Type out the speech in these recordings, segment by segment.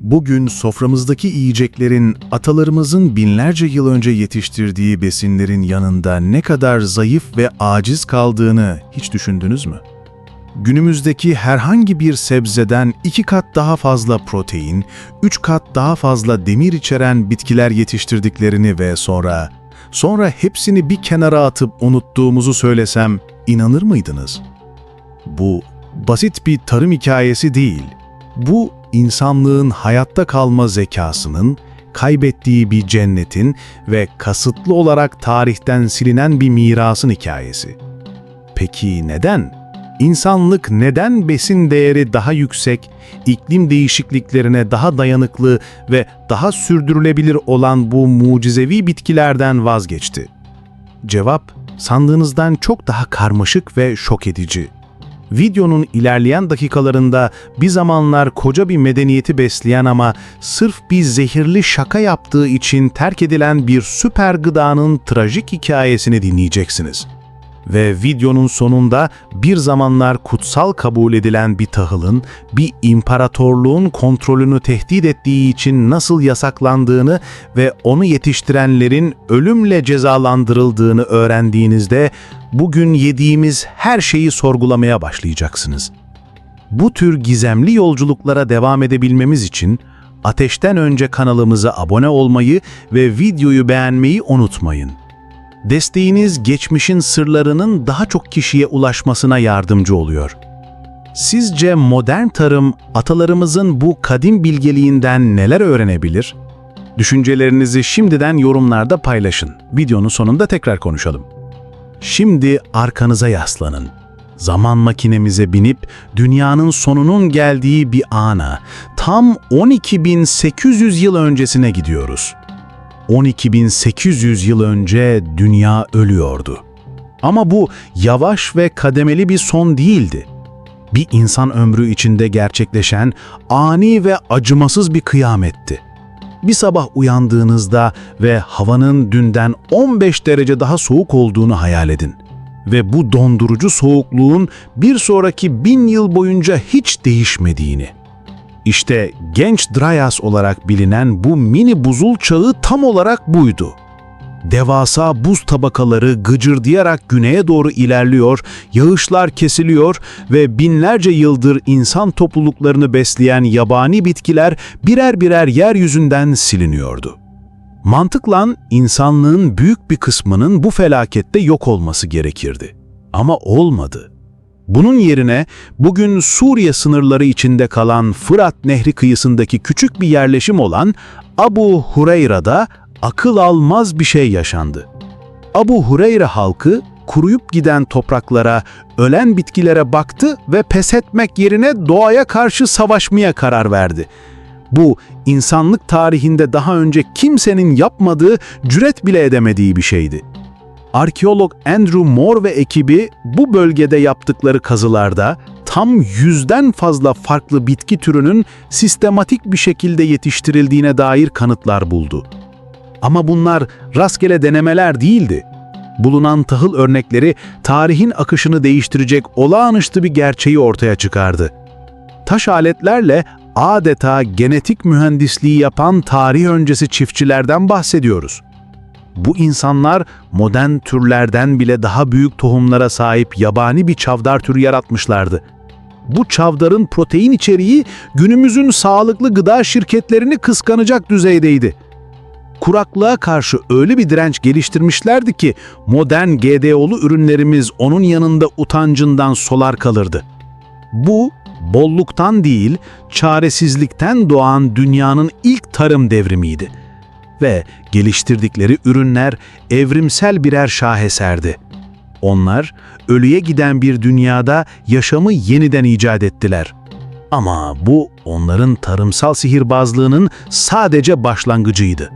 Bugün soframızdaki yiyeceklerin atalarımızın binlerce yıl önce yetiştirdiği besinlerin yanında ne kadar zayıf ve aciz kaldığını hiç düşündünüz mü? Günümüzdeki herhangi bir sebzeden iki kat daha fazla protein, üç kat daha fazla demir içeren bitkiler yetiştirdiklerini ve sonra, sonra hepsini bir kenara atıp unuttuğumuzu söylesem inanır mıydınız? Bu basit bir tarım hikayesi değil. Bu insanlığın hayatta kalma zekasının, kaybettiği bir cennetin ve kasıtlı olarak tarihten silinen bir mirasın hikayesi. Peki neden? İnsanlık neden besin değeri daha yüksek, iklim değişikliklerine daha dayanıklı ve daha sürdürülebilir olan bu mucizevi bitkilerden vazgeçti? Cevap, sandığınızdan çok daha karmaşık ve şok edici. Videonun ilerleyen dakikalarında bir zamanlar koca bir medeniyeti besleyen ama sırf bir zehirli şaka yaptığı için terk edilen bir süper gıdanın trajik hikayesini dinleyeceksiniz. Ve videonun sonunda bir zamanlar kutsal kabul edilen bir tahılın, bir imparatorluğun kontrolünü tehdit ettiği için nasıl yasaklandığını ve onu yetiştirenlerin ölümle cezalandırıldığını öğrendiğinizde bugün yediğimiz her şeyi sorgulamaya başlayacaksınız. Bu tür gizemli yolculuklara devam edebilmemiz için Ateşten önce kanalımıza abone olmayı ve videoyu beğenmeyi unutmayın. Desteğiniz geçmişin sırlarının daha çok kişiye ulaşmasına yardımcı oluyor. Sizce modern tarım atalarımızın bu kadim bilgeliğinden neler öğrenebilir? Düşüncelerinizi şimdiden yorumlarda paylaşın. Videonun sonunda tekrar konuşalım. Şimdi arkanıza yaslanın. Zaman makinemize binip dünyanın sonunun geldiği bir ana, tam 12.800 yıl öncesine gidiyoruz. 12.800 yıl önce dünya ölüyordu. Ama bu yavaş ve kademeli bir son değildi. Bir insan ömrü içinde gerçekleşen ani ve acımasız bir kıyametti. Bir sabah uyandığınızda ve havanın dünden 15 derece daha soğuk olduğunu hayal edin. Ve bu dondurucu soğukluğun bir sonraki bin yıl boyunca hiç değişmediğini. İşte genç Dryas olarak bilinen bu mini buzul çağı tam olarak buydu. Devasa buz tabakaları gıcırdayarak güneye doğru ilerliyor, yağışlar kesiliyor ve binlerce yıldır insan topluluklarını besleyen yabani bitkiler birer birer yeryüzünden siliniyordu. Mantıkla insanlığın büyük bir kısmının bu felakette yok olması gerekirdi. Ama olmadı. Bunun yerine bugün Suriye sınırları içinde kalan Fırat Nehri kıyısındaki küçük bir yerleşim olan Abu Hureyra'da akıl almaz bir şey yaşandı. Abu Hureyre halkı kuruyup giden topraklara, ölen bitkilere baktı ve pes etmek yerine doğaya karşı savaşmaya karar verdi. Bu insanlık tarihinde daha önce kimsenin yapmadığı, cüret bile edemediği bir şeydi. Arkeolog Andrew Moore ve ekibi bu bölgede yaptıkları kazılarda tam yüzden fazla farklı bitki türünün sistematik bir şekilde yetiştirildiğine dair kanıtlar buldu. Ama bunlar rastgele denemeler değildi. Bulunan tahıl örnekleri tarihin akışını değiştirecek olağanüstü bir gerçeği ortaya çıkardı. Taş aletlerle adeta genetik mühendisliği yapan tarih öncesi çiftçilerden bahsediyoruz. Bu insanlar modern türlerden bile daha büyük tohumlara sahip yabani bir çavdar türü yaratmışlardı. Bu çavdarın protein içeriği günümüzün sağlıklı gıda şirketlerini kıskanacak düzeydeydi. Kuraklığa karşı öyle bir direnç geliştirmişlerdi ki modern GDO'lu ürünlerimiz onun yanında utancından solar kalırdı. Bu bolluktan değil, çaresizlikten doğan dünyanın ilk tarım devrimiydi ve geliştirdikleri ürünler evrimsel birer şaheserdi. Onlar ölüye giden bir dünyada yaşamı yeniden icat ettiler. Ama bu onların tarımsal sihirbazlığının sadece başlangıcıydı.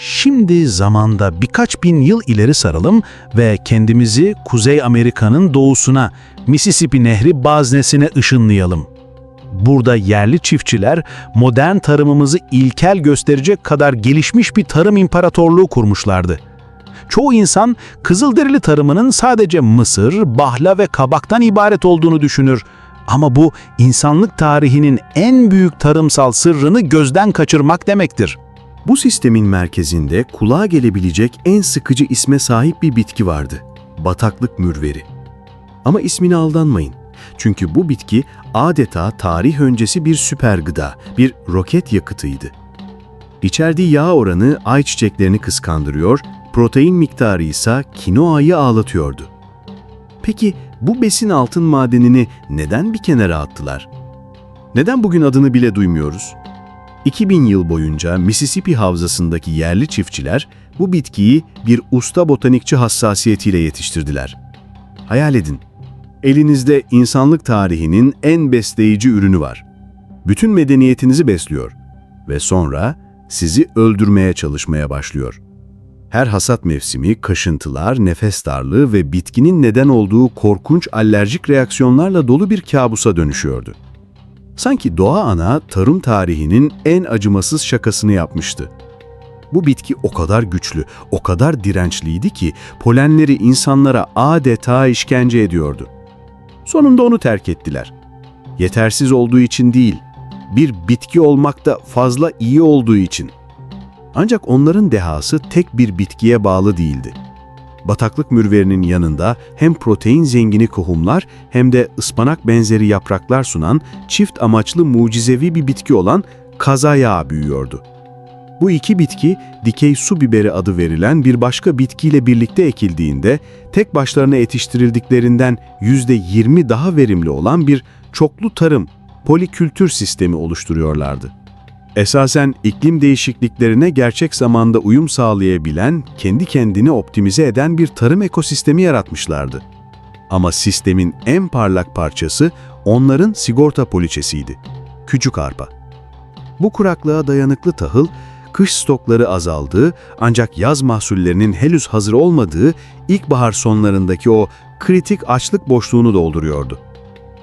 Şimdi zamanda birkaç bin yıl ileri saralım ve kendimizi Kuzey Amerika'nın doğusuna, Mississippi Nehri baznesine ışınlayalım. Burada yerli çiftçiler modern tarımımızı ilkel gösterecek kadar gelişmiş bir tarım imparatorluğu kurmuşlardı. Çoğu insan Kızılderili tarımının sadece mısır, bahla ve kabaktan ibaret olduğunu düşünür. Ama bu insanlık tarihinin en büyük tarımsal sırrını gözden kaçırmak demektir. Bu sistemin merkezinde kulağa gelebilecek en sıkıcı isme sahip bir bitki vardı. Bataklık mürveri. Ama ismine aldanmayın. Çünkü bu bitki adeta tarih öncesi bir süper gıda, bir roket yakıtıydı. İçerdiği yağ oranı ayçiçeklerini kıskandırıyor, protein miktarı ise kinoayı ağlatıyordu. Peki bu besin altın madenini neden bir kenara attılar? Neden bugün adını bile duymuyoruz? 2000 yıl boyunca Mississippi havzasındaki yerli çiftçiler bu bitkiyi bir usta botanikçi hassasiyetiyle yetiştirdiler. Hayal edin, elinizde insanlık tarihinin en besleyici ürünü var. Bütün medeniyetinizi besliyor ve sonra sizi öldürmeye çalışmaya başlıyor. Her hasat mevsimi kaşıntılar, nefes darlığı ve bitkinin neden olduğu korkunç alerjik reaksiyonlarla dolu bir kabusa dönüşüyordu. Sanki doğa ana tarım tarihinin en acımasız şakasını yapmıştı. Bu bitki o kadar güçlü, o kadar dirençliydi ki polenleri insanlara adeta işkence ediyordu. Sonunda onu terk ettiler. Yetersiz olduğu için değil, bir bitki olmakta fazla iyi olduğu için. Ancak onların dehası tek bir bitkiye bağlı değildi. Bataklık mürverinin yanında hem protein zengini kohumlar hem de ıspanak benzeri yapraklar sunan çift amaçlı mucizevi bir bitki olan kaza yağı büyüyordu. Bu iki bitki dikey su biberi adı verilen bir başka bitkiyle birlikte ekildiğinde tek başlarına yetiştirildiklerinden %20 daha verimli olan bir çoklu tarım, polikültür sistemi oluşturuyorlardı. Esasen iklim değişikliklerine gerçek zamanda uyum sağlayabilen, kendi kendini optimize eden bir tarım ekosistemi yaratmışlardı. Ama sistemin en parlak parçası onların sigorta poliçesiydi. Küçük arpa. Bu kuraklığa dayanıklı tahıl, kış stokları azaldığı ancak yaz mahsullerinin henüz hazır olmadığı ilkbahar sonlarındaki o kritik açlık boşluğunu dolduruyordu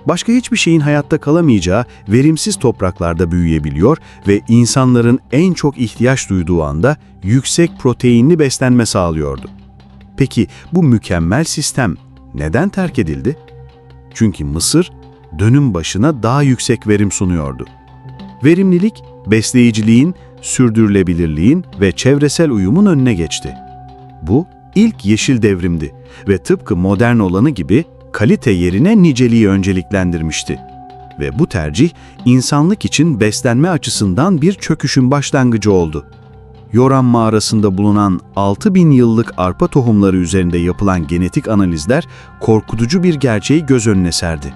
başka hiçbir şeyin hayatta kalamayacağı verimsiz topraklarda büyüyebiliyor ve insanların en çok ihtiyaç duyduğu anda yüksek proteinli beslenme sağlıyordu. Peki bu mükemmel sistem neden terk edildi? Çünkü Mısır dönüm başına daha yüksek verim sunuyordu. Verimlilik, besleyiciliğin, sürdürülebilirliğin ve çevresel uyumun önüne geçti. Bu ilk yeşil devrimdi ve tıpkı modern olanı gibi kalite yerine niceliği önceliklendirmişti. Ve bu tercih insanlık için beslenme açısından bir çöküşün başlangıcı oldu. Yoran mağarasında bulunan 6000 yıllık arpa tohumları üzerinde yapılan genetik analizler korkutucu bir gerçeği göz önüne serdi.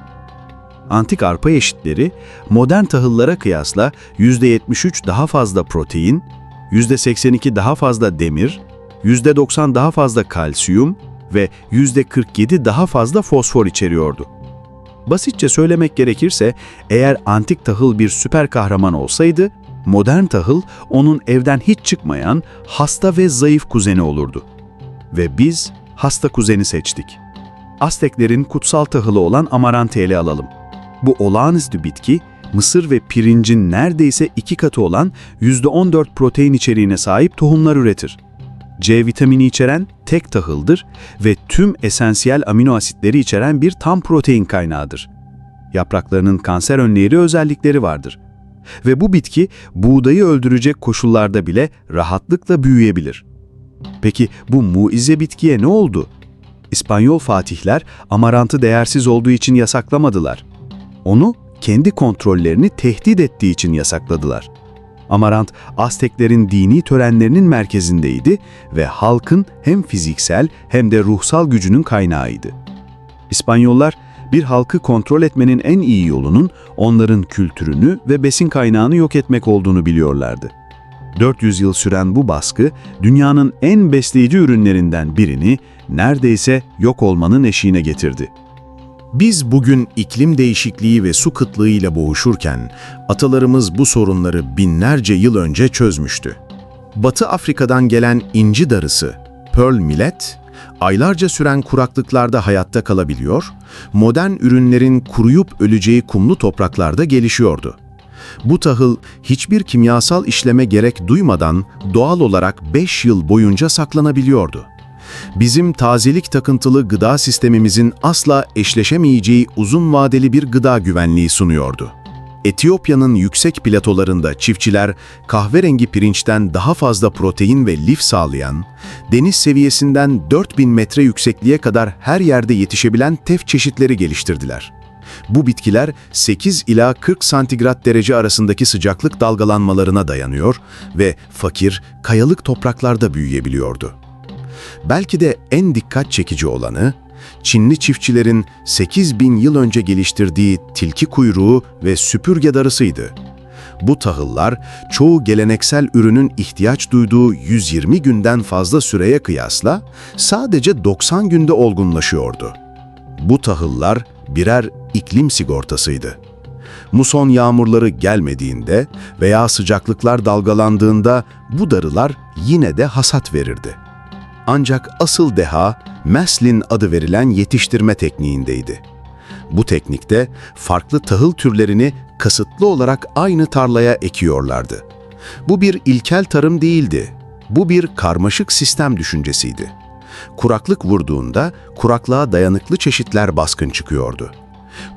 Antik arpa eşitleri modern tahıllara kıyasla %73 daha fazla protein, %82 daha fazla demir, %90 daha fazla kalsiyum ve %47 daha fazla fosfor içeriyordu. Basitçe söylemek gerekirse eğer antik tahıl bir süper kahraman olsaydı, modern tahıl onun evden hiç çıkmayan hasta ve zayıf kuzeni olurdu. Ve biz hasta kuzeni seçtik. Azteklerin kutsal tahılı olan amarantı ele alalım. Bu olağanüstü bitki, mısır ve pirincin neredeyse iki katı olan %14 protein içeriğine sahip tohumlar üretir. C vitamini içeren tek tahıldır ve tüm esansiyel amino asitleri içeren bir tam protein kaynağıdır. Yapraklarının kanser önleyici özellikleri vardır. Ve bu bitki buğdayı öldürecek koşullarda bile rahatlıkla büyüyebilir. Peki bu muize bitkiye ne oldu? İspanyol fatihler amarantı değersiz olduğu için yasaklamadılar. Onu kendi kontrollerini tehdit ettiği için yasakladılar. Amarant, Azteklerin dini törenlerinin merkezindeydi ve halkın hem fiziksel hem de ruhsal gücünün kaynağıydı. İspanyollar, bir halkı kontrol etmenin en iyi yolunun onların kültürünü ve besin kaynağını yok etmek olduğunu biliyorlardı. 400 yıl süren bu baskı, dünyanın en besleyici ürünlerinden birini neredeyse yok olmanın eşiğine getirdi. Biz bugün iklim değişikliği ve su kıtlığıyla boğuşurken atalarımız bu sorunları binlerce yıl önce çözmüştü. Batı Afrika'dan gelen inci darısı, Pearl Millet, aylarca süren kuraklıklarda hayatta kalabiliyor, modern ürünlerin kuruyup öleceği kumlu topraklarda gelişiyordu. Bu tahıl hiçbir kimyasal işleme gerek duymadan doğal olarak 5 yıl boyunca saklanabiliyordu. Bizim tazelik takıntılı gıda sistemimizin asla eşleşemeyeceği uzun vadeli bir gıda güvenliği sunuyordu. Etiyopya'nın yüksek platolarında çiftçiler kahverengi pirinçten daha fazla protein ve lif sağlayan, deniz seviyesinden 4000 metre yüksekliğe kadar her yerde yetişebilen tef çeşitleri geliştirdiler. Bu bitkiler 8 ila 40 santigrat derece arasındaki sıcaklık dalgalanmalarına dayanıyor ve fakir, kayalık topraklarda büyüyebiliyordu. Belki de en dikkat çekici olanı, Çinli çiftçilerin 8000 yıl önce geliştirdiği tilki kuyruğu ve süpürge darısıydı. Bu tahıllar çoğu geleneksel ürünün ihtiyaç duyduğu 120 günden fazla süreye kıyasla sadece 90 günde olgunlaşıyordu. Bu tahıllar birer iklim sigortasıydı. Muson yağmurları gelmediğinde veya sıcaklıklar dalgalandığında bu darılar yine de hasat verirdi. Ancak asıl deha Meslin adı verilen yetiştirme tekniğindeydi. Bu teknikte farklı tahıl türlerini kasıtlı olarak aynı tarlaya ekiyorlardı. Bu bir ilkel tarım değildi. Bu bir karmaşık sistem düşüncesiydi. Kuraklık vurduğunda kuraklığa dayanıklı çeşitler baskın çıkıyordu.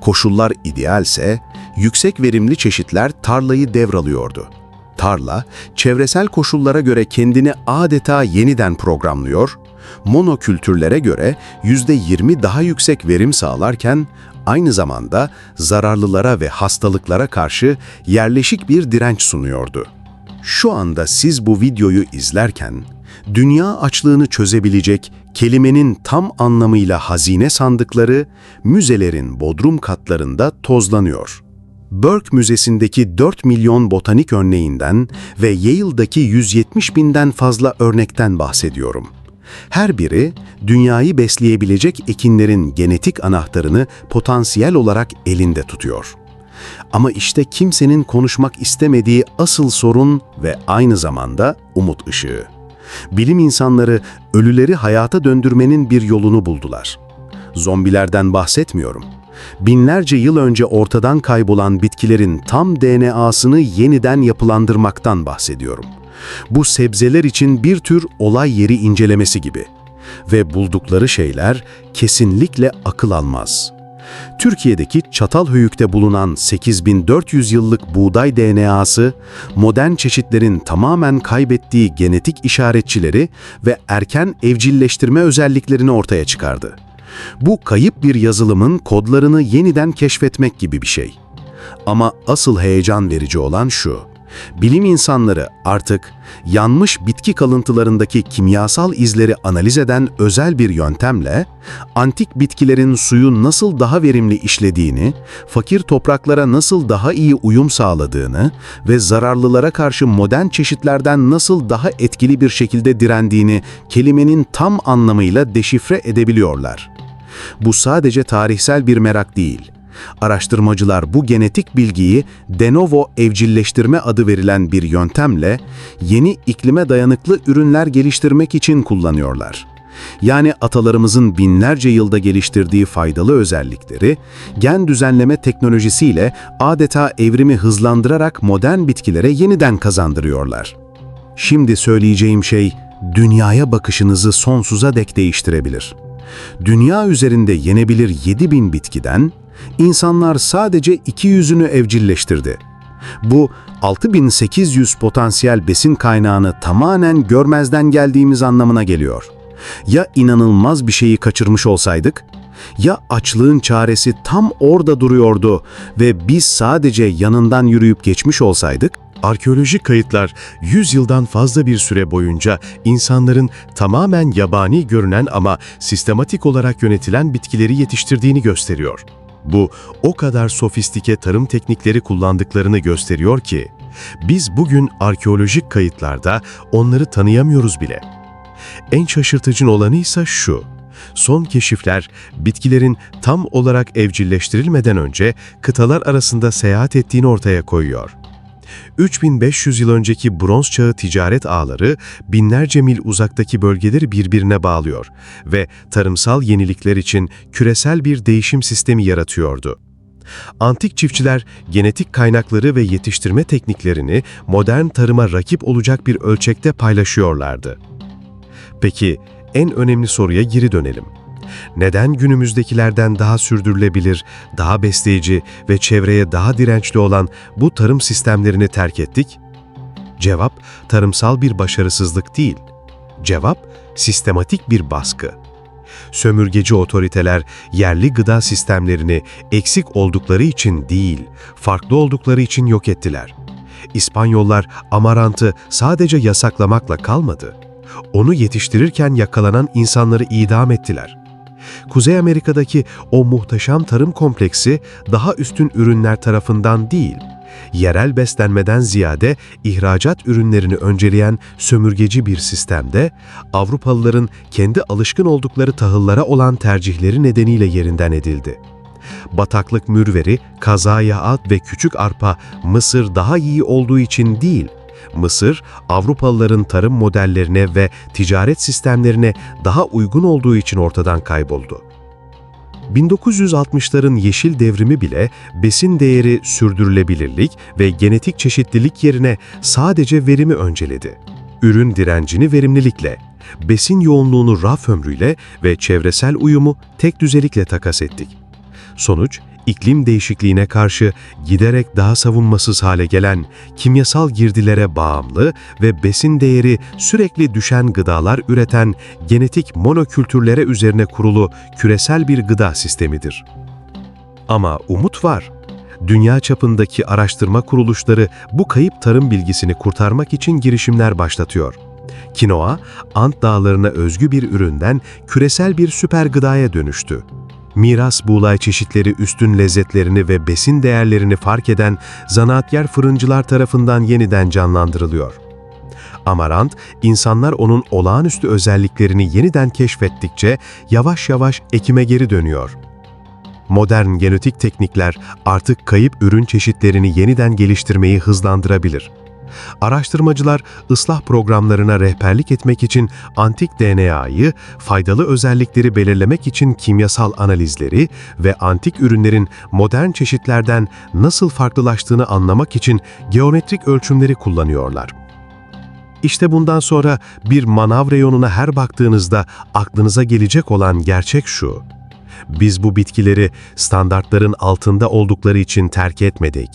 Koşullar idealse yüksek verimli çeşitler tarlayı devralıyordu. Tarla, çevresel koşullara göre kendini adeta yeniden programlıyor, monokültürlere göre %20 daha yüksek verim sağlarken aynı zamanda zararlılara ve hastalıklara karşı yerleşik bir direnç sunuyordu. Şu anda siz bu videoyu izlerken, dünya açlığını çözebilecek kelimenin tam anlamıyla hazine sandıkları müzelerin bodrum katlarında tozlanıyor. Burke Müzesi'ndeki 4 milyon botanik örneğinden ve Yale'daki 170 binden fazla örnekten bahsediyorum. Her biri dünyayı besleyebilecek ekinlerin genetik anahtarını potansiyel olarak elinde tutuyor. Ama işte kimsenin konuşmak istemediği asıl sorun ve aynı zamanda umut ışığı. Bilim insanları ölüleri hayata döndürmenin bir yolunu buldular. Zombilerden bahsetmiyorum. Binlerce yıl önce ortadan kaybolan bitkilerin tam DNA'sını yeniden yapılandırmaktan bahsediyorum. Bu sebzeler için bir tür olay yeri incelemesi gibi. Ve buldukları şeyler kesinlikle akıl almaz. Türkiye'deki Çatalhöyük'te bulunan 8400 yıllık buğday DNA'sı, modern çeşitlerin tamamen kaybettiği genetik işaretçileri ve erken evcilleştirme özelliklerini ortaya çıkardı. Bu kayıp bir yazılımın kodlarını yeniden keşfetmek gibi bir şey. Ama asıl heyecan verici olan şu. Bilim insanları artık yanmış bitki kalıntılarındaki kimyasal izleri analiz eden özel bir yöntemle antik bitkilerin suyu nasıl daha verimli işlediğini, fakir topraklara nasıl daha iyi uyum sağladığını ve zararlılara karşı modern çeşitlerden nasıl daha etkili bir şekilde direndiğini kelimenin tam anlamıyla deşifre edebiliyorlar. Bu sadece tarihsel bir merak değil. Araştırmacılar bu genetik bilgiyi de novo evcilleştirme adı verilen bir yöntemle yeni iklime dayanıklı ürünler geliştirmek için kullanıyorlar. Yani atalarımızın binlerce yılda geliştirdiği faydalı özellikleri, gen düzenleme teknolojisiyle adeta evrimi hızlandırarak modern bitkilere yeniden kazandırıyorlar. Şimdi söyleyeceğim şey, dünyaya bakışınızı sonsuza dek değiştirebilir. Dünya üzerinde yenebilir 7000 bitkiden, insanlar sadece 200'ünü evcilleştirdi. Bu 6800 potansiyel besin kaynağını tamamen görmezden geldiğimiz anlamına geliyor. Ya inanılmaz bir şeyi kaçırmış olsaydık? Ya açlığın çaresi tam orada duruyordu ve biz sadece yanından yürüyüp geçmiş olsaydık? Arkeolojik kayıtlar 100 yıldan fazla bir süre boyunca insanların tamamen yabani görünen ama sistematik olarak yönetilen bitkileri yetiştirdiğini gösteriyor. Bu o kadar sofistike tarım teknikleri kullandıklarını gösteriyor ki biz bugün arkeolojik kayıtlarda onları tanıyamıyoruz bile. En şaşırtıcı olanı ise şu. Son keşifler bitkilerin tam olarak evcilleştirilmeden önce kıtalar arasında seyahat ettiğini ortaya koyuyor. 3500 yıl önceki bronz çağı ticaret ağları binlerce mil uzaktaki bölgeleri birbirine bağlıyor ve tarımsal yenilikler için küresel bir değişim sistemi yaratıyordu. Antik çiftçiler genetik kaynakları ve yetiştirme tekniklerini modern tarıma rakip olacak bir ölçekte paylaşıyorlardı. Peki en önemli soruya geri dönelim. Neden günümüzdekilerden daha sürdürülebilir, daha besleyici ve çevreye daha dirençli olan bu tarım sistemlerini terk ettik? Cevap, tarımsal bir başarısızlık değil. Cevap, sistematik bir baskı. Sömürgeci otoriteler yerli gıda sistemlerini eksik oldukları için değil, farklı oldukları için yok ettiler. İspanyollar amarantı sadece yasaklamakla kalmadı. Onu yetiştirirken yakalanan insanları idam ettiler. Kuzey Amerika'daki o muhteşem tarım kompleksi daha üstün ürünler tarafından değil, yerel beslenmeden ziyade ihracat ürünlerini önceleyen sömürgeci bir sistemde, Avrupalıların kendi alışkın oldukları tahıllara olan tercihleri nedeniyle yerinden edildi. Bataklık mürveri, kazaya at ve küçük arpa Mısır daha iyi olduğu için değil, Mısır, Avrupalıların tarım modellerine ve ticaret sistemlerine daha uygun olduğu için ortadan kayboldu. 1960'ların yeşil devrimi bile besin değeri, sürdürülebilirlik ve genetik çeşitlilik yerine sadece verimi önceledi. Ürün direncini verimlilikle, besin yoğunluğunu raf ömrüyle ve çevresel uyumu tek düzelikle takas ettik. Sonuç, iklim değişikliğine karşı giderek daha savunmasız hale gelen, kimyasal girdilere bağımlı ve besin değeri sürekli düşen gıdalar üreten genetik monokültürlere üzerine kurulu küresel bir gıda sistemidir. Ama umut var. Dünya çapındaki araştırma kuruluşları bu kayıp tarım bilgisini kurtarmak için girişimler başlatıyor. Kinoa, Ant Dağları'na özgü bir üründen küresel bir süper gıdaya dönüştü. Miras buğlay çeşitleri üstün lezzetlerini ve besin değerlerini fark eden zanaatkar fırıncılar tarafından yeniden canlandırılıyor. Amarant, insanlar onun olağanüstü özelliklerini yeniden keşfettikçe yavaş yavaş ekime geri dönüyor. Modern genetik teknikler artık kayıp ürün çeşitlerini yeniden geliştirmeyi hızlandırabilir. Araştırmacılar ıslah programlarına rehberlik etmek için antik DNA'yı, faydalı özellikleri belirlemek için kimyasal analizleri ve antik ürünlerin modern çeşitlerden nasıl farklılaştığını anlamak için geometrik ölçümleri kullanıyorlar. İşte bundan sonra bir manav reyonuna her baktığınızda aklınıza gelecek olan gerçek şu. Biz bu bitkileri standartların altında oldukları için terk etmedik.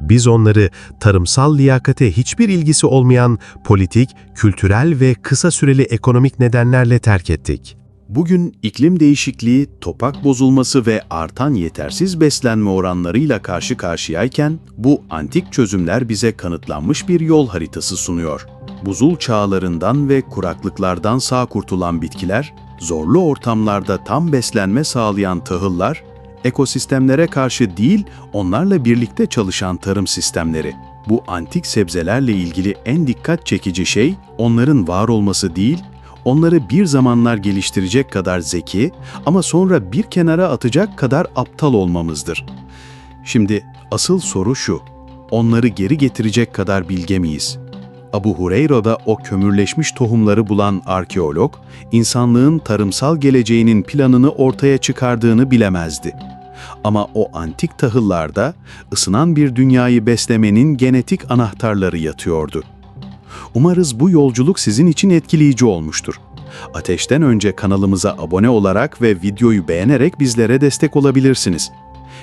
Biz onları tarımsal liyakate hiçbir ilgisi olmayan politik, kültürel ve kısa süreli ekonomik nedenlerle terk ettik. Bugün iklim değişikliği, toprak bozulması ve artan yetersiz beslenme oranlarıyla karşı karşıyayken bu antik çözümler bize kanıtlanmış bir yol haritası sunuyor. Buzul çağlarından ve kuraklıklardan sağ kurtulan bitkiler, zorlu ortamlarda tam beslenme sağlayan tahıllar, ekosistemlere karşı değil, onlarla birlikte çalışan tarım sistemleri. Bu antik sebzelerle ilgili en dikkat çekici şey, onların var olması değil, onları bir zamanlar geliştirecek kadar zeki ama sonra bir kenara atacak kadar aptal olmamızdır. Şimdi asıl soru şu, onları geri getirecek kadar bilge miyiz? Abu Hureyre'da o kömürleşmiş tohumları bulan arkeolog, insanlığın tarımsal geleceğinin planını ortaya çıkardığını bilemezdi. Ama o antik tahıllarda ısınan bir dünyayı beslemenin genetik anahtarları yatıyordu. Umarız bu yolculuk sizin için etkileyici olmuştur. Ateşten önce kanalımıza abone olarak ve videoyu beğenerek bizlere destek olabilirsiniz.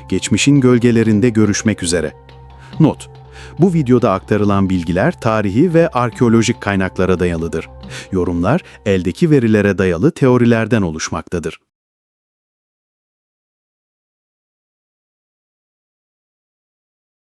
Geçmişin gölgelerinde görüşmek üzere. Not: Bu videoda aktarılan bilgiler tarihi ve arkeolojik kaynaklara dayalıdır. Yorumlar eldeki verilere dayalı teorilerden oluşmaktadır.